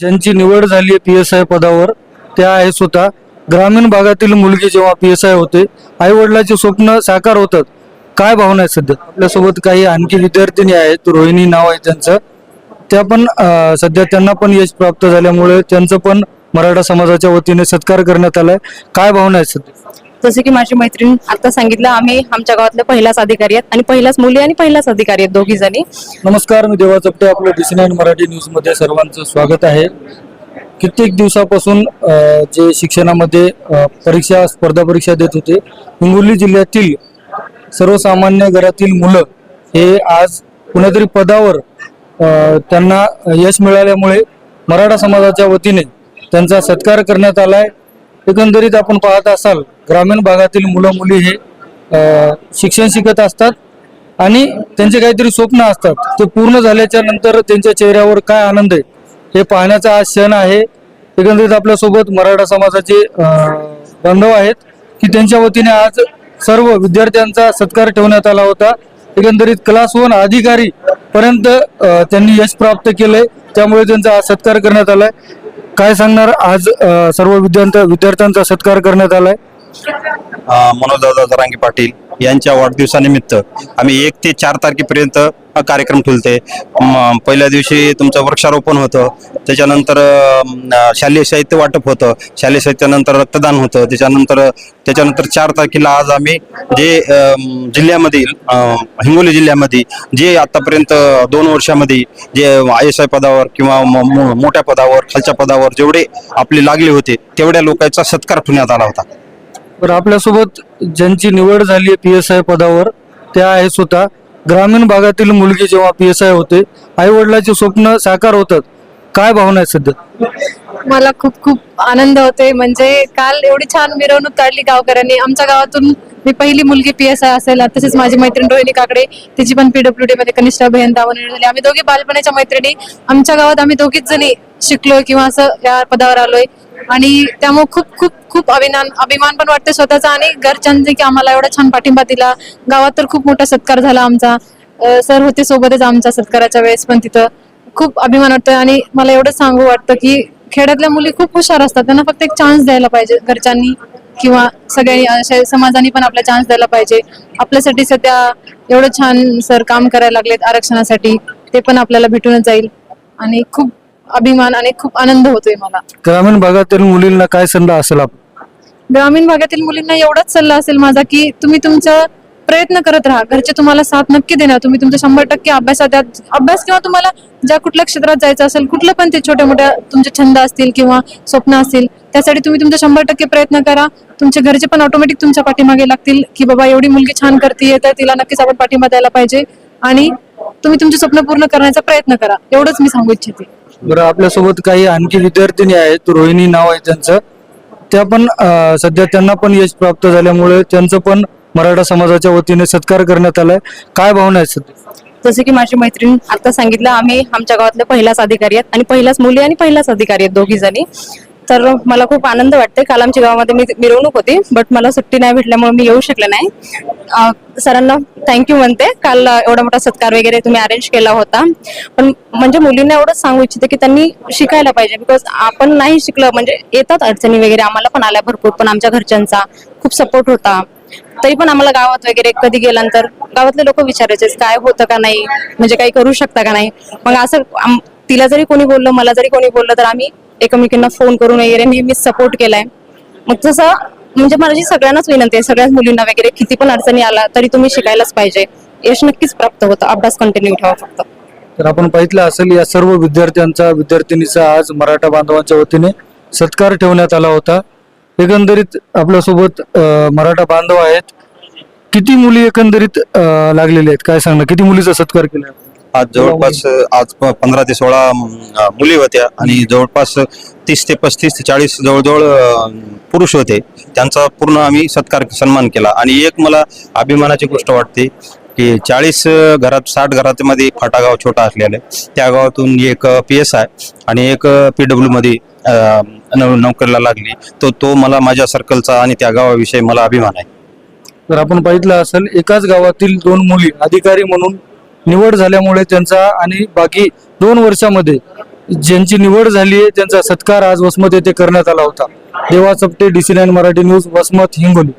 ज्यांची निवड झाली आहे पी एस आय पदावर त्या आहे स्वतः ग्रामीण भागातील मुलगी जेव्हा पी एस आय होते आई वडिलाचे स्वप्न साकार होतात. काय भावना आहे सध्या? आपल्यासोबत काही आणखी विद्यार्थिनी आहेत रोहिणी नाव आहे त्यांचं. त्या पण अं, सध्या त्यांना पण यश प्राप्त झाल्यामुळे त्यांचं पण मराठा समाजाच्या वतीने सत्कार करण्यात आलाय. काय भावना आहे सध्या? जसे की माझी मैत्रीण आता सांगितलं आम्ही आमच्या गावातले पहिलाच अधिकारी आहेत आणि पहिलाच मुली आणि पहिलाच अधिकारी आहेत दोघी जणी. नमस्कार मी देवा चपटे आपलं डी नाईन मराठी न्यूजमध्ये सर्वांचं स्वागत आहे. कित्येक दिवसापासून जे शिक्षणामध्ये परीक्षा स्पर्धा परीक्षा देत होते हिंगोली जिल्ह्यातील सर्वसामान्य घरातील मुलं हे आज कुणातरी पदावर त्यांना यश मिळाल्यामुळे मराठा समाजाच्या वतीने त्यांचा सत्कार करण्यात आलाय. एकंदरीत आपण पाहत असाल ग्रामीण भागातील मुलं मुली हे शिक्षण शिकत असतात आणि त्यांचे काहीतरी स्वप्न असतात. ते पूर्ण झाल्याच्यानंतर त्यांच्या चेहऱ्यावर काय आनंद आहे हे पाहण्याचा आज क्षण आहे. एकंदरीत आपल्यासोबत मराठा समाजाचे बांधव आहेत की त्यांच्या वतीने आज सर्व विद्यार्थ्यांचा सत्कार ठेवण्यात आला होता. एकंदरीत क्लास वन अधिकारी पर्यंत त्यांनी यश प्राप्त केलंय त्यामुळे त्यांचा आज सत्कार करण्यात आलाय. काय सांगणार आज सर्व विद्यार्थ्यांचा सत्कार करण्यात आलाय. मनोजदादा जरांगे पाटील यांच्या वाढदिवसानिमित्त आम्ही एक ते चार तारखेपर्यंत हा कार्यक्रम ठेवते पहिल्या दिवशी तुमचं वृक्षारोपण होतं त्याच्यानंतर शालेय साहित्य वाटप होतं शालेय साहित्यानंतर रक्तदान होतं त्याच्यानंतर त्याच्यानंतर चार तारखेला आज आम्ही जे जिल्ह्यामधील हिंगोली जिल्ह्यामध्ये जे आतापर्यंत दोन वर्षामध्ये जे आय एस आय पदावर किंवा मोठ्या पदावर खालच्या पदावर जेवढे आपले लागले होते तेवढ्या लोकांचा सत्कार ठेवण्यात आला होता. तर आपल्यासोबत ज्यांची निवड झाली पी एस आय पदावर त्या आहे स्वतः ग्रामीण भागातील मुलगी जेव्हा पी एस आय होते आई वडिलाचे स्वप्न साकार होतात. काय भावना आहे सध्या? मला खूप खूप आनंद होते म्हणजे काल एवढी छान मिरवणूक काढली गावकऱ्यांनी. आमच्या गावातून मी पहिली मुलगी पी एस आय असेल. तसेच माझी मैत्रीण रोहिणी काकडे. तिची पण पीडब्ल्यू डी मध्ये कनिष्ठ अभियंता म्हणून झाली. आम्ही दोघी बालपणाच्या मैत्रिणी. आमच्या गावात आम्ही दोघीच जणी शिकलोय किंवा असं या पदावर आलोय. आणि त्यामुळे खूप खूप खूप अभिमान अभिमान पण वाटते स्वतःचा आणि घरच्यांचे की आम्हाला एवढा छान पाठिंबा दिला. गावात तर खूप मोठा सत्कार झाला आमचा. सर होते सोबतच आमच्या सत्काराच्या वेळेस पण तिथं. खूप अभिमान वाटतं आणि मला एवढं सांगू वाटतं की खेड्यातल्या मुली खूप हुशार असतात. त्यांना फक्त एक चान्स द्यायला पाहिजे घरच्यांनी किंवा सगळ्यांनी समाजाने पण आपला चान्स द्यायला पाहिजे. आपल्यासाठी सध्या एवढं छान सर काम करायला लागलेत आरक्षणासाठी. ते पण आपल्याला भेटूनच जाईल. आणि खूप अभिमान आणि खूप आनंद होतोय मला. ग्रामीण भागातील मुलींना काय सल्ला असेल ग्रामीण भागातील मुलींना एवढाच सल्ला असेल माझा की तुम्ही तुमचं प्रयत्न करत राहा. घरचे तुम्हाला साथ नक्की देणार. तुम्ही तुमचं शंभर टक्के अभ्यासात द्या. अभ्यास किंवा तुम्हाला ज्या कुठल्या क्षेत्रात जायचं असेल कुठलं पण ते छोट्या मोठ्या तुमचे छंद असतील किंवा स्वप्न असतील त्यासाठी तुम्ही तुमचं शंभर टक्के प्रयत्न करा. तुमचे घरचे पण ऑटोमॅटिक तुमच्या पाठीमागे लागतील की बाबा एवढी मुलगी छान करते तर तिला नक्कीच आपण पाठिंबा द्यायला पाहिजे. आणि तुम्ही तुमचे स्वप्न पूर्ण करण्याचा प्रयत्न करा. एवढंच मी सांगू इच्छिते. बरं आपल्यासोबत काही आणखी विद्यार्थिनी आहेत रोहिणी नाव आहे त्यांचं. त्या पण सध्या त्यांना पण यश प्राप्त झाल्यामुळे त्यांचं पण मराठा समाजाच्या वतीने सत्कार करण्यात आलाय. काय भावना आहेत सध्या? जसे की माझी मैत्रीण आता सांगितलं आम्ही आमच्या गावातल्या पहिलाच अधिकारी आहेत आणि पहिलाच मुली आणि पहिलाच अधिकारी आहेत दोघी जणी. तर मला खूप आनंद वाटते काल आमच्या गावामध्ये मी मिरवणूक होती बट मला सुट्टी नाही भेटल्यामुळे मी येऊ शकले नाही. सरांना थँक्यू म्हणते. काल एवढा मोठा सत्कार वगैरे तुम्ही अरेंज केला होता. पण म्हणजे मुलींना एवढंच सांगू इच्छिते की त्यांनी शिकायला पाहिजे बिकॉज आपण नाही शिकलं म्हणजे येतात अडचणी वगैरे आम्हाला पण आल्या भरपूर पण आमच्या घरच्यांचा खूप सपोर्ट होता. तरी पण आम्हाला गावात वगैरे कधी गेल्यानंतर गावातले लोक विचारायचे काय होतं का नाही? म्हणजे काही करू शकता का नाही? मग असं तिला जरी कोणी बोललं मला जरी कोणी बोललं तर आम्ही एकमेकींना फोन करून वगैरे नेहमीच सपोर्ट केलाय. मग जसं म्हणजे माझी सगळ्यांनाच विनंती आहे सगळ्याच मुलींना वगैरे किती पण अडचणी आला तरी तुम्ही शिकायलाच पाहिजे. यश नक्कीच प्राप्त होतं अभ्यास कंटिन्यू ठेवा फक्त. तर आपण पाहिलं असेल या सर्व विद्यार्थ्यांचा विद्यार्थिनीचा आज मराठा बांधवांच्या वतीने सत्कार ठेवण्यात आला होता. एकंदरीत आपल्यासोबत मराठा बांधव आहेत. किती मुली एकंदरीत लागलेल्या आहेत? काय सांगणार? किती मुलीचा सत्कार केला? आज जवळपास आज पंधरा ते सोळा मुली होत्या आणि जवळपास तीस ते पस्तीस ते चाळीस जवळजवळ पुरुष होते. त्यांचा पूर्ण आम्ही सत्कार सन्मान केला. आणि एक मला अभिमानाची गोष्ट वाटते की चाळीस घरात साठ घरामध्ये फाटा गाव छोटा असलेला आहे. त्या गावातून एक पी एस आय आणि एक पी डब्ल्यू मध्ये अ, नव- नोकरीला लागली. तो तो मला माझ्या सर्कलचा आणि त्या गावाविषयी मला अभिमान आहे. तर आपण पाहिलं असेल एकाच गावातील दोन मुली अधिकारी म्हणून निवड झाल्यामुळे त्यांचा आणि बाकी दोन वर्षामध्ये ज्यांची निवड झाली आहे त्यांचा सत्कार आज वसमत येथे करण्यात आला होता. Deva Chapte D C nine Marathi news Vasmat Hingoli.